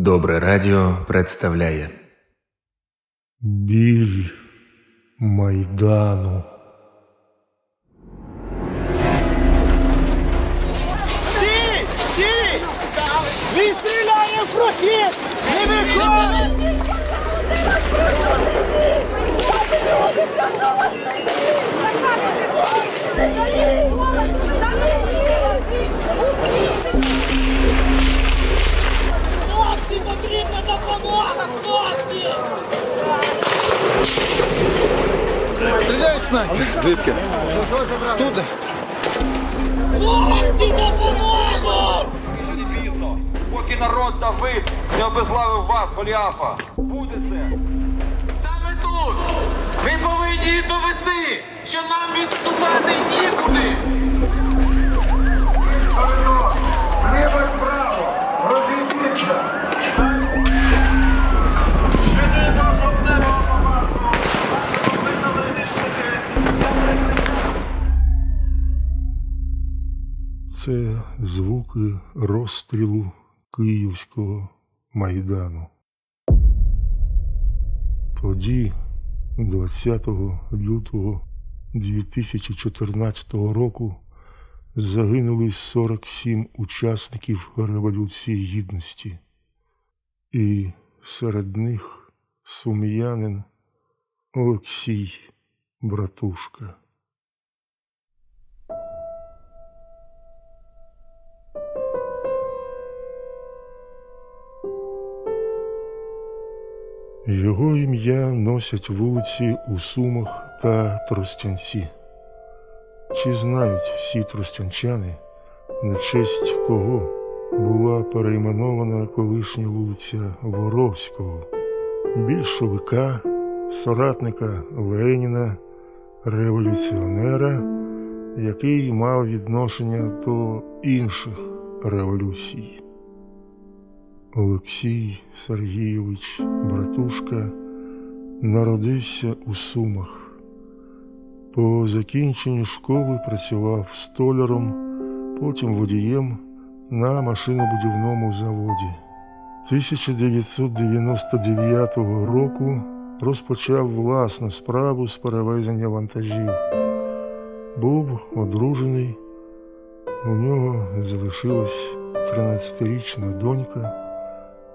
Добре радіо представляє Біль Майдану. Стій! Стій! Відстріляє в прохід! Не виходить! Звідки? Тут. Хлопці, допомогу! Ще не пізно, поки народ Давид не обезглавив вас, Голіафа. Буде це. Саме тут ви повинні довести, що нам відступати нікуди. Звуки розстрілу Київського майдану. Тоді, 20 лютого 2014 року, загинули 47 учасників Революції Гідності, і серед них сум'янин Олексій Братушка. Його ім'я носять вулиці у Сумах та Тростянці. Чи знають всі тростянчани, на честь кого була перейменована колишня вулиця Воровського, більшовика, соратника Леніна, революціонера, який мав відношення до інших революцій. Олексій Сергійович Братушка народився у Сумах. По закінченню школи працював столяром, потім водієм на машинобудівному заводі. 1999 року розпочав власну справу з перевезення вантажів. Був одружений, у нього залишилась 13-річна донька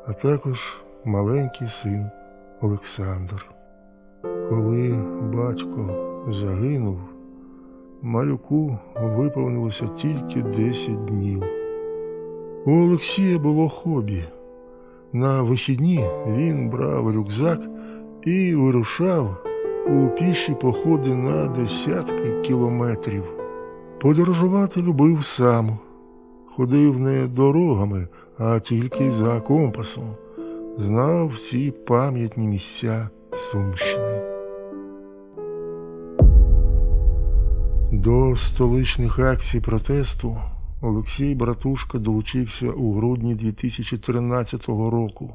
а також маленький син Олександр. Коли батько загинув, малюку виповнилося тільки 10 днів. У Олексія було хобі. На вихідні він брав рюкзак і вирушав у піші походи на десятки кілометрів. Подорожувати любив сам, ходив не дорогами, а тільки за компасом, знав всі пам'ятні місця Сумщини. До столичних акцій протесту Олексій Братушка долучився у грудні 2013 року.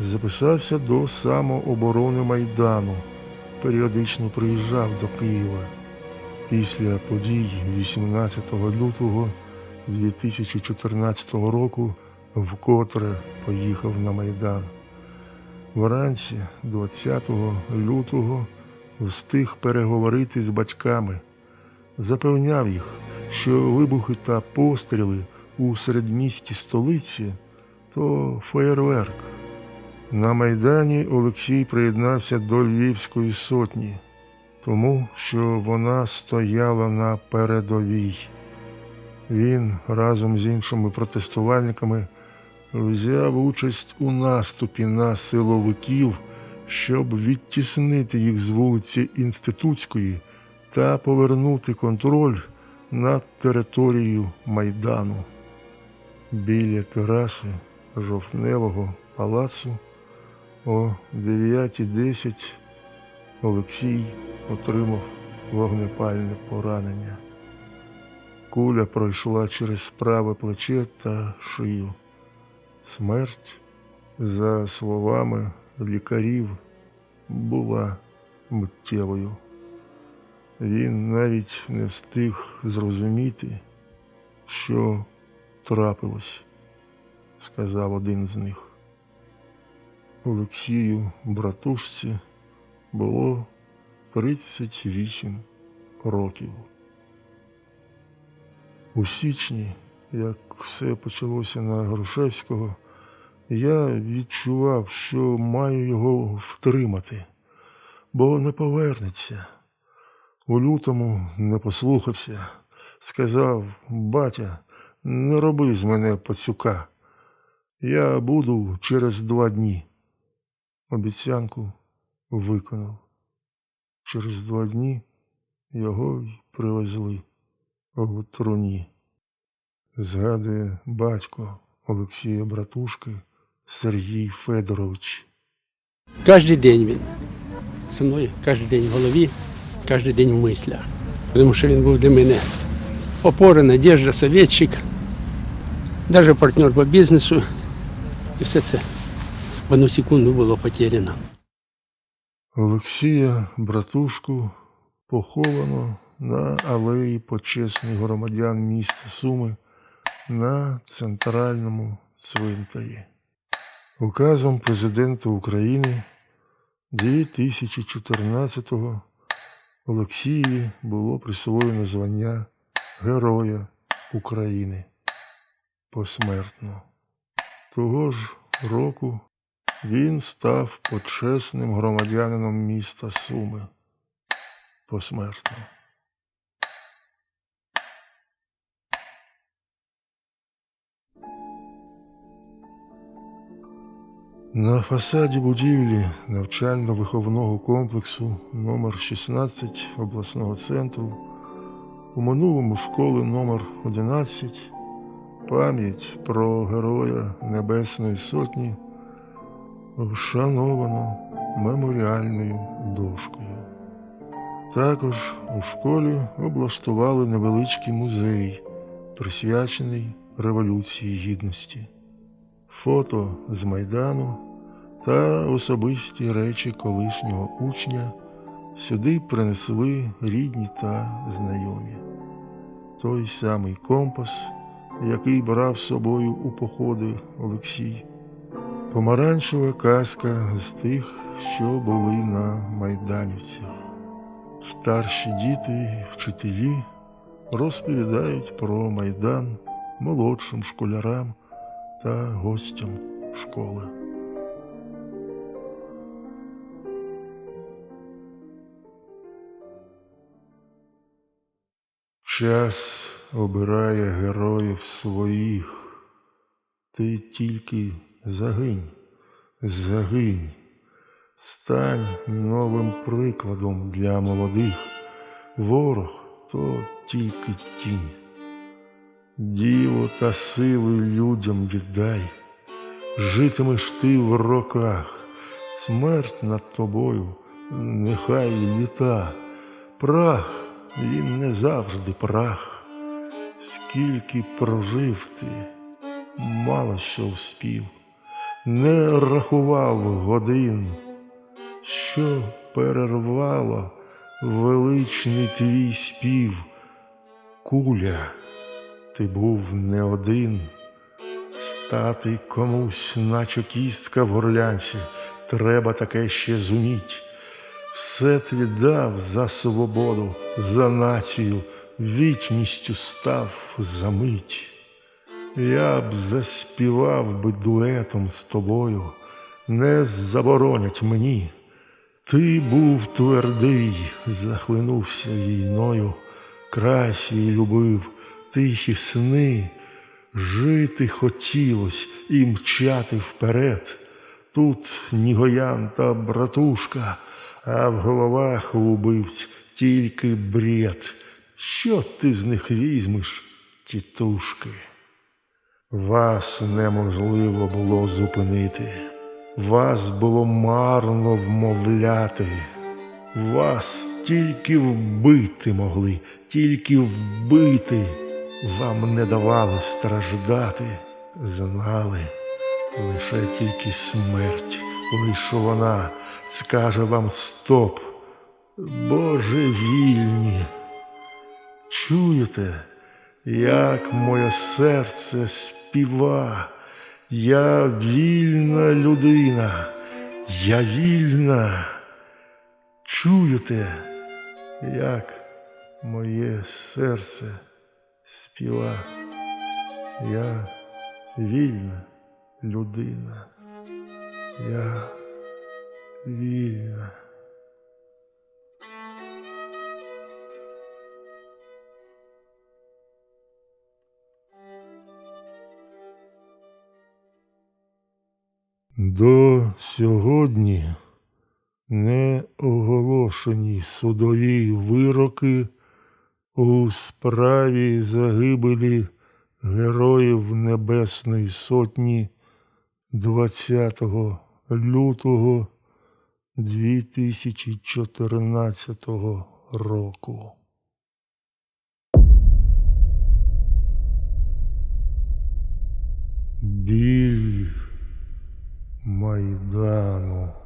Записався до самооборони Майдану, періодично приїжджав до Києва. Після подій 18 лютого 2014 року вкотре поїхав на Майдан. Вранці 20 лютого встиг переговорити з батьками, запевняв їх, що вибухи та постріли у середмісті столиці то феєрверк. На Майдані Олексій приєднався до Львівської сотні, тому що вона стояла на передовій. Він разом з іншими протестувальниками взяв участь у наступі на силовиків, щоб відтіснити їх з вулиці Інститутської та повернути контроль над територією Майдану. Біля тераси жовтневого палацу о 9.10 Олексій отримав вогнепальне поранення. Куля пройшла через праве плече та шию. Смерть, за словами лікарів, була миттєвою. Він навіть не встиг зрозуміти, що трапилось. сказав один з них. Олексію братушці було 38 років. У січні, як все почалося на Грушевського, я відчував, що маю його втримати, бо не повернеться. У лютому не послухався, сказав, батя, не роби з мене пацюка. Я буду через два дні. Обіцянку виконав. Через два дні його й привезли у труні. Згадує батько Олексія Братушки Сергій Федорович. Кожен день він зі мною, кожен день в голові, кожен день в мислях. Тому що він був для мене опора, надіжда, советчик, навіть партнер по бізнесу. І все це в одну секунду було потеряно. Олексія Братушку поховано на алеї почесних громадян міста Суми на центральному цвинтарі. Указом президента України 2014-го Олексієві було присвоєно звання Героя України посмертно. Того ж року він став почесним громадянином міста Суми посмертно. На фасаді будівлі навчально-виховного комплексу номер 16 обласного центру у минулому школи номер 11 пам'ять про героя Небесної Сотні вшановано меморіальною дошкою. Також у школі облаштували невеличкий музей, присвячений Революції Гідності, фото з Майдану та особисті речі колишнього учня сюди принесли рідні та знайомі. Той самий компас, який брав з собою у походи Олексій. Помаранчева казка з тих, що були на майданівцях. Старші діти, вчителі розповідають про майдан молодшим школярам та гостям школи. Час обирає героїв своїх. Ти тільки загинь, загинь, стань новим прикладом для молодих. Ворог то тільки тінь. Діло та сили людям віддай, житимеш ти в роках, смерть над тобою, нехай літа, прах він не завжди прах. Скільки прожив ти, мало що вспів, не рахував годин, що перервало величний твій спів. Куля, ти був не один, стати комусь, наче кістка в горлянці, треба таке ще зуміть. Все ти віддав за свободу, за націю, вічністю став за мить. Я б заспівав би дуетом з тобою, не заборонять мені. Ти був твердий, захлинувся війною, край любив, тихі сни, жити хотілось і мчати вперед. Тут Нігоян та братушка, а в головах убивць тільки бред. Що ти з них візьмеш, тітушки? Вас неможливо було зупинити, вас було марно вмовляти, вас тільки вбити могли, тільки вбити, вам не давали страждати, знали лише тільки смерть, лише вона скаже вам стоп, божевільні. Чуєте, як моє серце співа, Я вільна людина. Я вільна. Чуєте, як моє серце співа. Я вільна людина. Я вільна. До сьогодні не оголошені судові вироки у справі загибелі Героїв Небесної Сотні 20 лютого 2014 року. Біль Майдану.